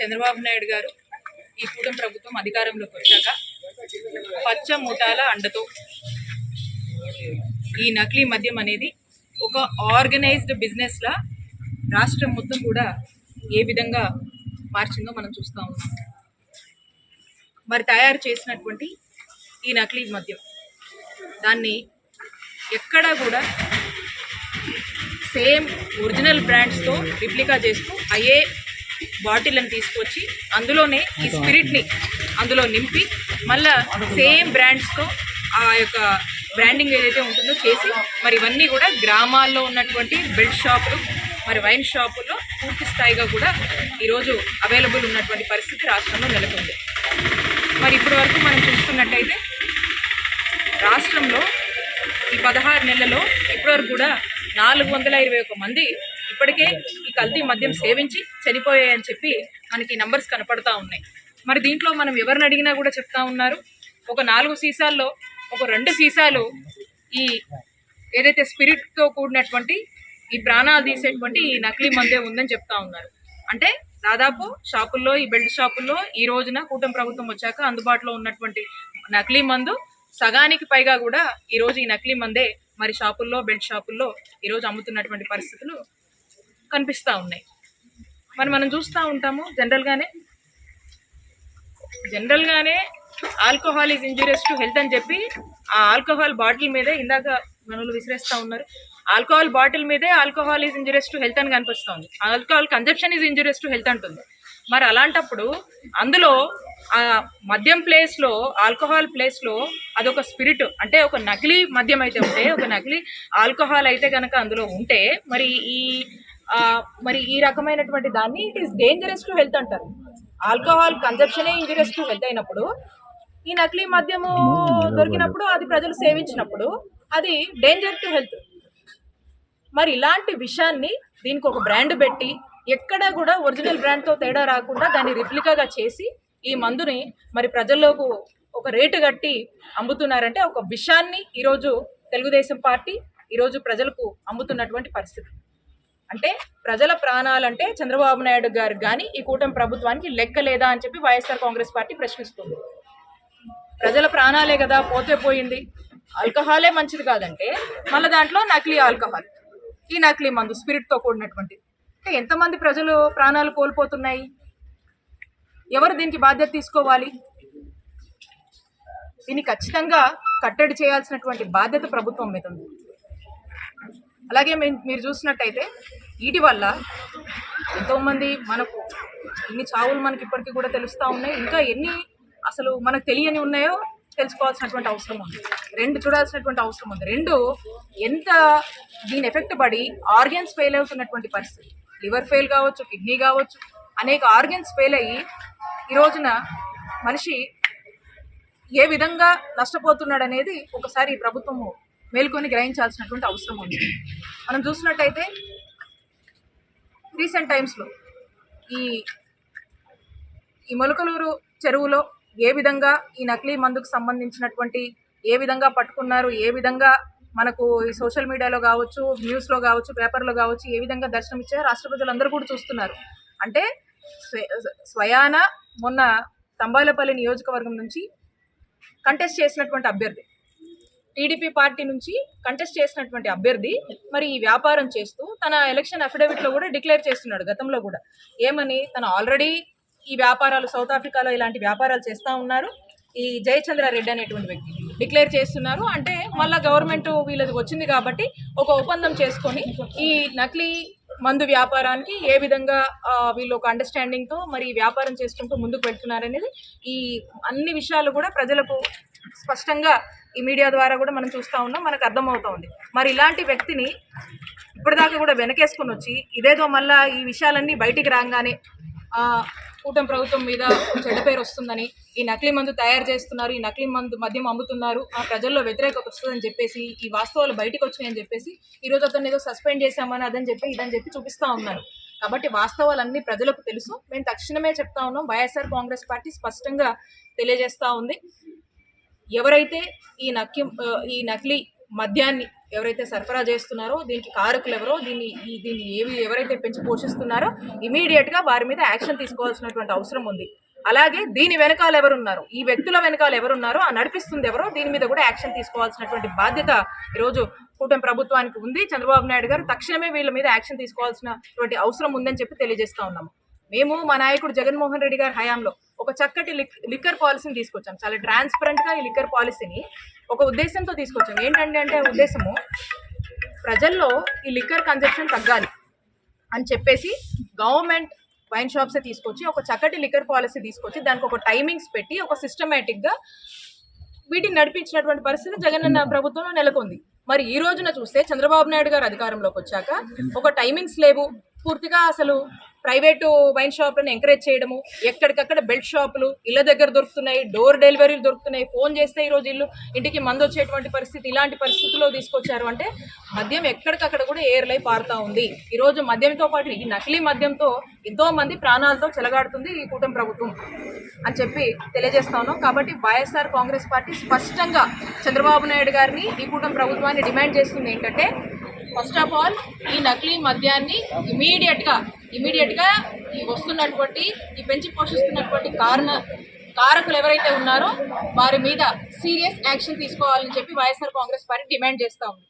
చంద్రబాబు నాయుడు గారు ఈ కూటమి ప్రభుత్వం అధికారంలోకి వచ్చాక పచ్చ ముఠాల అండతో ఈ నకిలీ మద్యం అనేది ఒక ఆర్గనైజ్డ్ బిజినెస్లా రాష్ట్రం మొత్తం కూడా ఏ విధంగా మార్చిందో మనం చూస్తూ ఉన్నాం. మరి తయారు చేసినటువంటి ఈ నకిలీ మద్యం దాన్ని ఎక్కడా కూడా సేమ్ ఒరిజినల్ బ్రాండ్స్తో రిప్లికా చేస్తూ అయ్యే బాటిల్ని తీసుకొచ్చి అందులోనే ఈ స్పిరిట్ని అందులో నింపి మళ్ళా సేమ్ బ్రాండ్స్తో ఆ యొక్క బ్రాండింగ్ ఏదైతే ఉంటుందో చేసి మరి ఇవన్నీ కూడా గ్రామాల్లో ఉన్నటువంటి బెల్ట్ షాపులు మరి వైన్ షాపుల్లో పూర్తి స్థాయిగా కూడా ఈరోజు అవైలబుల్ ఉన్నటువంటి పరిస్థితి రాష్ట్రంలో నెలకొంది. మరి ఇప్పటి వరకు మనం చూసుకున్నట్టయితే రాష్ట్రంలో ఈ పదహారు నెలల్లో ఇప్పటివరకు కూడా నాలుగు వందల ఇరవై ఒక మంది ఇప్పటికే ఈ కల్తీ మద్యం సేవించి చనిపోయాయని చెప్పి మనకి నంబర్స్ కనపడతా ఉన్నాయి. మరి దీంట్లో మనం ఎవరిని అడిగినా కూడా చెప్తా ఉన్నారు. ఒక నాలుగు సీసాల్లో ఒక రెండు సీసాలు ఈ ఏదైతే స్పిరిట్తో కూడినటువంటి ఈ ప్రాణాలు తీసేటువంటి ఈ నకిలీ మందే ఉందని చెప్తా ఉన్నారు. అంటే దాదాపు షాపుల్లో ఈ బెల్ట్ షాపుల్లో ఈ రోజున కూటమి ప్రభుత్వం వచ్చాక అందుబాటులో ఉన్నటువంటి నకిలీ మందు సగానికి పైగా కూడా ఈరోజు ఈ నకిలీ మందే మరి షాపుల్లో బెల్ట్ షాపుల్లో ఈరోజు అమ్ముతున్నటువంటి పరిస్థితులు కనిపిస్తూ ఉన్నాయి. మరి మనం చూస్తూ ఉంటాము జనరల్గానే జనరల్గానే alcohol is injurious to health అని చెప్పి ఆ ఆల్కహాల్ బాటిల్ మీదే ఇందాక మనలు విసిరేస్తూ ఉన్నారు. ఆల్కహాల్ బాటిల్ మీదే alcohol is injurious to health అని కనిపిస్తుంది. Alcohol consumption is injurious to health అంటుంది. మరి అలాంటప్పుడు అందులో ఆ మద్యం ప్లేస్లో ఆల్కహాల్ ప్లేస్లో అదొక స్పిరిట్ అంటే ఒక నకిలీ మద్యం అయితే ఉంటే ఒక నకిలీ ఆల్కహాల్ అయితే కనుక అందులో ఉంటే మరి ఈ మరి ఈ రకమైనటువంటి దాన్ని it is dangerous to health అంటారు. ఆల్కహాల్ కన్జప్షనే ఇంజూరియస్ టు హెల్త్ అయినప్పుడు ఈ నకిలీ మద్యము దొరికినప్పుడు అది ప్రజలు సేవించినప్పుడు అది డేంజర్ టు హెల్త్ మరి ఇలాంటి విషయాన్ని దీనికి ఒక బ్రాండ్ పెట్టి ఎక్కడ కూడా ఒరిజినల్ బ్రాండ్తో తేడా రాకుండా దాన్ని రిప్లికాగా చేసి ఈ మందుని మరి ప్రజల్లోకి ఒక రేటు కట్టి అమ్ముతున్నారంటే ఒక విషయాన్ని ఈరోజు తెలుగుదేశం పార్టీ ఈరోజు ప్రజలకు అమ్ముతున్నటువంటి పరిస్థితి. అంటే ప్రజల ప్రాణాలంటే చంద్రబాబు నాయుడు గారు కానీ ఈ కూటమి ప్రభుత్వానికి లెక్క లేదా అని చెప్పి వైఎస్ఆర్ కాంగ్రెస్ పార్టీ ప్రశ్నిస్తుంది. ప్రజల ప్రాణాలే కదా పోతే పోయింది. ఆల్కహాలే మంచిది కాదంటే మళ్ళీ దాంట్లో నకిలీ ఆల్కహాల్ ఈ నకిలీ మందు స్పిరిట్తో కూడినటువంటి. అంటే ఎంతమంది ప్రజలు ప్రాణాలు కోల్పోతున్నాయి? ఎవరు దీనికి బాధ్యత తీసుకోవాలి? దీన్ని ఖచ్చితంగా కట్టడి చేయాల్సినటువంటి బాధ్యత ప్రభుత్వం మీద ఉంది. అలాగే మీరు చూసినట్టయితే వీటి వల్ల ఎంతోమంది మనకు ఇన్ని చావులు మనకి ఇప్పటికీ కూడా తెలుస్తూ ఉన్నాయి. ఇంకా ఎన్ని అసలు మనకు తెలియని ఉన్నాయో తెలుసుకోవాల్సినటువంటి అవసరం ఉంది. రెండు చూడాల్సినటువంటి అవసరం ఉంది. రెండు ఎంత దీని ఎఫెక్ట్ పడి ఆర్గన్స్ ఫెయిల్ అవుతున్నటువంటి పరిస్థితి. లివర్ ఫెయిల్ కావచ్చు కిడ్నీ కావచ్చు అనేక ఆర్గన్స్ ఫెయిల్ అయ్యి ఈ రోజున మనిషి ఏ విధంగా నష్టపోతున్నాడు అనేది ఒకసారి ప్రభుత్వము మేల్కొని గ్రహించాల్సినటువంటి అవసరం ఉంది. మనం చూసినట్టయితే రీసెంట్ టైమ్స్లో ఈ ఈ మొలకలూరు చెరువులో ఏ విధంగా ఈ నకిలీ మందుకు సంబంధించినటువంటి ఏ విధంగా పట్టుకున్నారు ఏ విధంగా మనకు ఈ సోషల్ మీడియాలో కావచ్చు న్యూస్లో కావచ్చు పేపర్లో కావచ్చు ఏ విధంగా దర్శనం ఇచ్చారో రాష్ట్ర ప్రజలందరూ కూడా చూస్తున్నారు. అంటే స్వ- స్వయాన మొన్న తంబాలపల్లి నియోజకవర్గం నుంచి కంటెస్ట్ చేసినటువంటి అభ్యర్థి టీడీపీ పార్టీ నుంచి కంటెస్ట్ చేసినటువంటి అభ్యర్థి మరి ఈ వ్యాపారం చేస్తూ తన ఎలక్షన్ అఫిడవిట్లో కూడా డిక్లేర్ చేస్తున్నాడు గతంలో కూడా. ఏమని? తను ఆల్రెడీ ఈ వ్యాపారాలు సౌత్ ఆఫ్రికాలో ఇలాంటి వ్యాపారాలు చేస్తూ ఉన్నారు. ఈ జయచంద్ర రెడ్డి అనేటువంటి వ్యక్తి డిక్లేర్ చేస్తున్నారు. అంటే మళ్ళీ గవర్నమెంట్ వీళ్ళది వచ్చింది కాబట్టి ఒక ఒప్పందం చేసుకొని ఈ నకిలీ మందు వ్యాపారానికి ఏ విధంగా వీళ్ళు ఒక అండర్స్టాండింగ్తో మరి వ్యాపారం చేసుకుంటూ ముందుకు వెళ్తున్నారనేది ఈ అన్ని విషయాలు కూడా ప్రజలకు స్పష్టంగా ఈ మీడియా ద్వారా కూడా మనం చూస్తూ ఉన్నాం మనకు అర్థమవుతూ ఉంది. మరి ఇలాంటి వ్యక్తిని ఇప్పటిదాకా కూడా వెనకేసుకొని వచ్చి ఇదేదో మళ్ళా ఈ విషయాలన్నీ బయటికి రాగానే కూటమి ప్రభుత్వం మీద చెడ్డ పేరు వస్తుందని ఈ నకిలీ మందు తయారు చేస్తున్నారు ఈ నకిలీ మందు మద్యం అమ్ముతున్నారు ఆ ప్రజల్లో వ్యతిరేకత వస్తుందని చెప్పేసి ఈ వాస్తవాలు బయటకు వచ్చినాయని చెప్పేసి ఈరోజు అతను ఏదో సస్పెండ్ చేశామని అదని చెప్పి ఇదని చెప్పి చూపిస్తూ ఉన్నారు. కాబట్టి వాస్తవాలన్నీ ప్రజలకు తెలుసు. మేము తక్షణమే చెప్తా ఉన్నాం. వైఎస్ఆర్ కాంగ్రెస్ పార్టీ స్పష్టంగా తెలియజేస్తూ ఉంది. ఎవరైతే ఈ నక్కి ఈ నకిలీ మద్యాన్ని ఎవరైతే సరఫరా చేస్తున్నారో దీనికి కారకులు ఎవరో దీన్ని ఈ దీన్ని ఏవి ఎవరైతే పెంచి పోషిస్తున్నారో ఇమీడియట్గా వారి మీద యాక్షన్ తీసుకోవాల్సినటువంటి అవసరం ఉంది. అలాగే దీని వెనకాల ఎవరున్నారు? ఈ వ్యక్తుల వెనకాల ఎవరున్నారో ఆ నడిపిస్తుంది ఎవరో దీని మీద కూడా యాక్షన్ తీసుకోవాల్సినటువంటి బాధ్యత ఈరోజు కూటమి ప్రభుత్వానికి ఉంది. చంద్రబాబు నాయుడు గారు తక్షణమే వీళ్ళ మీద యాక్షన్ తీసుకోవాల్సినటువంటి అవసరం ఉందని చెప్పి తెలియజేస్తా ఉన్నాము. మేము మా నాయకుడు జగన్మోహన్ రెడ్డి గారి హయాంలో ఒక చక్కటి లిక్ లిక్కర్ పాలసీని తీసుకొచ్చాం. చాలా ట్రాన్స్పరెంట్గా ఈ లిక్కర్ పాలసీని ఒక ఉద్దేశంతో తీసుకొచ్చాం. ఏంటంటే అంటే ఉద్దేశము ప్రజల్లో ఈ లిక్కర్ కన్జప్షన్ తగ్గాలి అని చెప్పేసి గవర్నమెంట్ వైన్ షాప్స్ తీసుకొచ్చి ఒక చక్కటి లిక్కర్ పాలసీ తీసుకొచ్చి దానికి ఒక టైమింగ్స్ పెట్టి ఒక సిస్టమేటిక్గా వీటిని నడిపించినటువంటి పరిస్థితి జగనన్న ప్రభుత్వంలో నెలకొంది. మరి ఈ రోజున చూస్తే చంద్రబాబు నాయుడు గారు అధికారంలోకి వచ్చాక ఒక టైమింగ్స్ లేవు. పూర్తిగా అసలు ప్రైవేటు వైన్ షాప్లను ఎంకరేజ్ చేయడము ఎక్కడికక్కడ బెల్ట్ షాపులు ఇళ్ళ దగ్గర దొరుకుతున్నాయి డోర్ డెలివరీలు దొరుకుతున్నాయి ఫోన్ చేస్తే ఈరోజు ఇల్లు ఇంటికి మందు వచ్చేటువంటి పరిస్థితి ఇలాంటి పరిస్థితుల్లో తీసుకొచ్చారు అంటే మద్యం ఎక్కడికక్కడ కూడా ఏర్లై పారుతా ఉంది. ఈరోజు మద్యంతో పాటు ఈ నకిలీ మద్యంతో ఎంతో మంది ప్రాణాలతో చెలగాడుతుంది ఈ కూటమి ప్రభుత్వం అని చెప్పి తెలియజేస్తా ఉన్నాం కాబట్టి వైఎస్ఆర్ కాంగ్రెస్ పార్టీ స్పష్టంగా చంద్రబాబు నాయుడు గారిని ఈ కూటమి ప్రభుత్వాన్ని డిమాండ్ చేస్తుంది ఏంటంటే ఫస్ట్ ఆఫ్ ఆల్ ఈ నకిలీ మద్యాన్ని ఇమీడియట్గా ఇమీడియట్గా గా ఈ వస్తున్నటువంటి ఈ పెంచి పోషిస్తున్నటువంటి కారణ కారకులు ఎవరైతే ఉన్నారో వారి మీద సీరియస్ యాక్షన్ తీసుకోవాలని చెప్పి వైఎస్ఆర్ కాంగ్రెస్ పార్టీ డిమాండ్ చేస్తూ ఉంది.